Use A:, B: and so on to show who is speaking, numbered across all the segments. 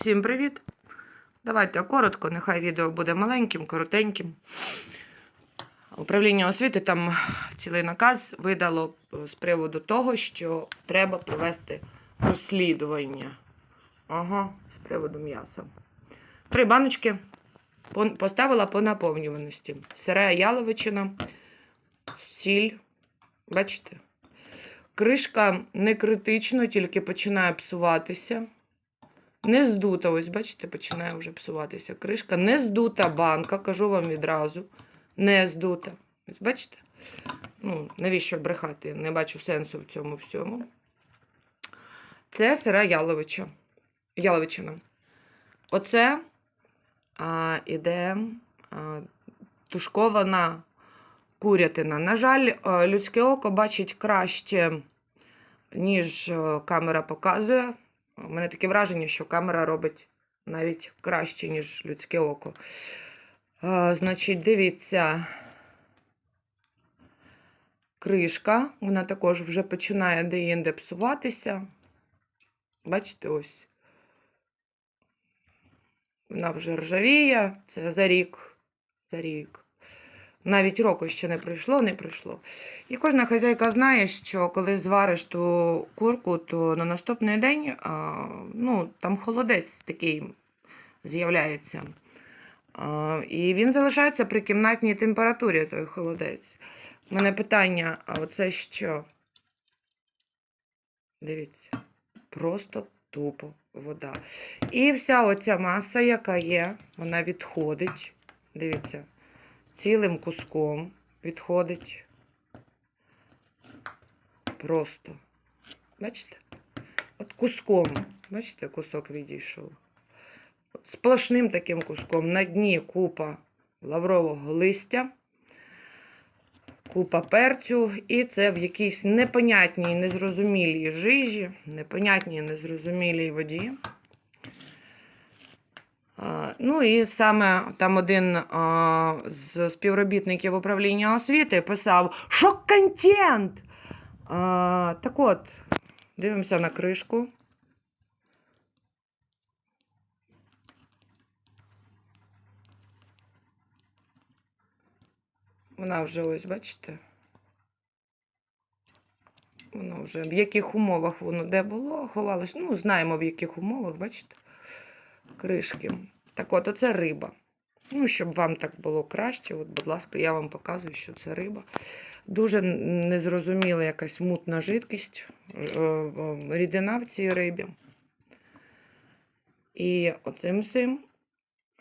A: Всім привіт! Давайте коротко, нехай відео буде маленьким, коротеньким. Управління освіти там цілий наказ видало з приводу того, що треба провести розслідування. Ага, з приводу м'яса. Три баночки поставила по наповнюваності. Сира яловичина, сіль. Бачите? Кришка не критично, тільки починає псуватися. Не здута, ось бачите, починає вже псуватися кришка. Не здута банка, кажу вам відразу. Не здута. Ось бачите? Ну, навіщо брехати? Не бачу сенсу в цьому всьому. Це сира яловича. яловичина. Оце а, іде а, тушкована курятина. На жаль, людське око бачить краще, ніж камера показує. У мене таке враження, що камера робить навіть краще, ніж людське око. А, значить, дивіться. Кришка, вона також вже починає деінде псуватися. Бачите, ось. Вона вже ржавіє, це за рік. За рік. Навіть року ще не пройшло, не пройшло. І кожна хазяйка знає, що коли звариш ту курку, то на наступний день а, ну, там холодець такий з'являється. А, і він залишається при кімнатній температурі, той холодець. У мене питання: а оце що? Дивіться, просто тупо вода. І вся оця маса, яка є, вона відходить. Дивіться, цілим куском відходить. Просто. Бачите? От куском. Бачите, кусок відійшов. От сплошним таким куском. На дні купа лаврового листя, купа перцю, і це в якійсь непонятній, незрозумілій жижі, непонятній, незрозумілій воді. Ну і саме там один а, з співробітників управління освіти писав шок-контент. Так от, дивимося на кришку. Вона вже ось, бачите? Воно вже в яких умовах воно де було, ховалось. Ну, знаємо в яких умовах, бачите? Кришки. Так от, оце риба. Ну, щоб вам так було краще, от, будь ласка, я вам показую, що це риба. Дуже незрозуміла якась мутна жидкість, е, е, рідина в цій рибі. І оцим всім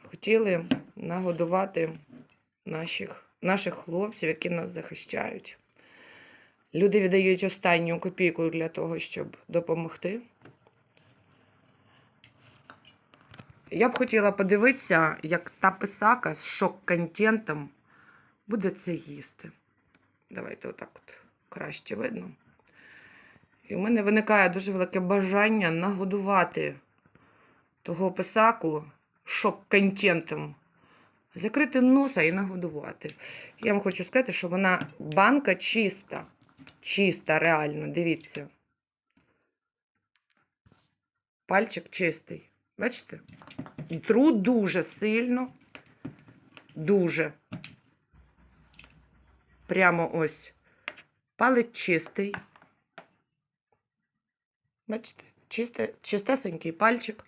A: хотіли нагодувати наших, наших хлопців, які нас захищають. Люди віддають останню копійку для того, щоб допомогти. Я б хотіла подивитися, як та писака з шок-контентом буде це їсти. Давайте отак от краще видно. І в мене виникає дуже велике бажання нагодувати того писаку шок-контентом. Закрити носа і нагодувати. Я вам хочу сказати, що вона банка чиста. Чиста, реально, дивіться. Пальчик чистий. Бачите? Тру дуже сильно. Дуже. Прямо ось. Палець чистий. Бачите? Чисте, чистесенький пальчик.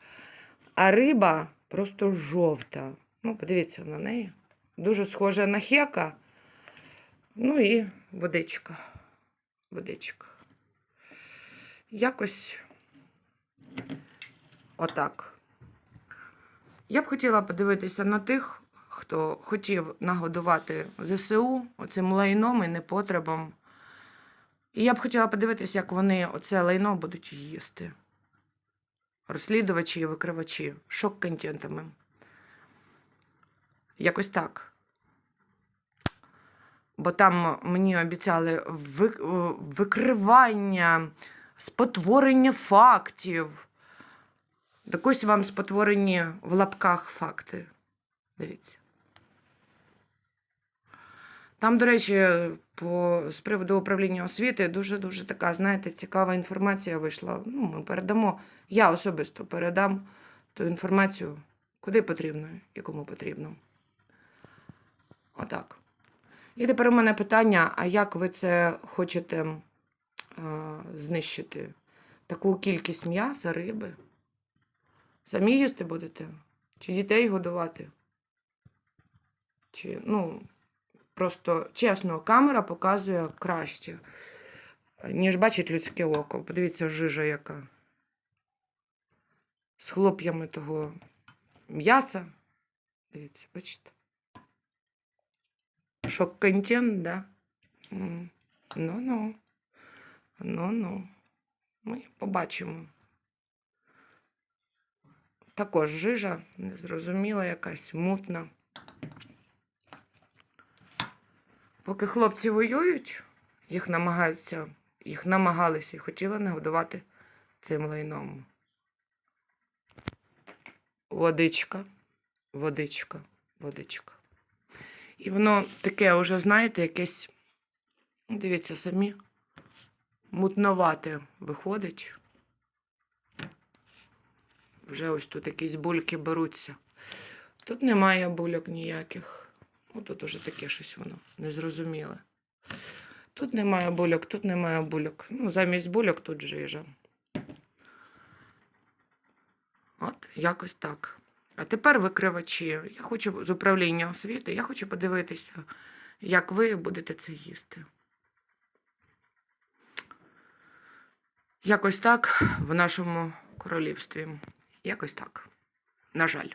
A: А риба просто жовта. Ну, подивіться на неї. Дуже схожа на хека. Ну і водичка. Водичка. Якось отак. Я б хотіла подивитися на тих, хто хотів нагодувати ЗСУ оцим лайном і непотребом. І я б хотіла подивитися, як вони оце лайно будуть їсти. Розслідувачі і викривачі, шок-контентами. Якось так. Бо там мені обіцяли викривання, спотворення фактів. Так ось вам спотворені в лапках факти. Дивіться. Там, до речі, по, з приводу управління освіти дуже-дуже така, знаєте, цікава інформація вийшла. Ну, ми передамо, я особисто передам ту інформацію, куди потрібно і кому потрібно. Отак. І тепер у мене питання: а як ви це хочете е, знищити? Таку кількість м'яса, риби? Самі їсти будете? Чи дітей годувати? Чи, ну, просто чесно, камера показує краще, ніж бачить людське око. Подивіться, жижа яка. З хлоп'ями того м'яса. Дивіться, бачите? Шок-контент, да? Ну-ну. Ну-ну. Ми побачимо. Також жижа, незрозуміла якась, мутна. Поки хлопці воюють, їх намагаються, їх намагалися і хотіли нагодувати цим лайном. Водичка, водичка, водичка. І воно таке вже, знаєте, якесь, дивіться самі, мутновате виходить. Вже ось тут якісь бульки беруться. Тут немає бульок ніяких. Ну, тут уже таке щось воно незрозуміле. Тут немає бульок, тут немає бульок. Ну, замість бульок тут жижа. От, якось так. А тепер викривачі. Я хочу з управління освіти, я хочу подивитися, як ви будете це їсти. Якось так в нашому королівстві. Якось так. На жаль.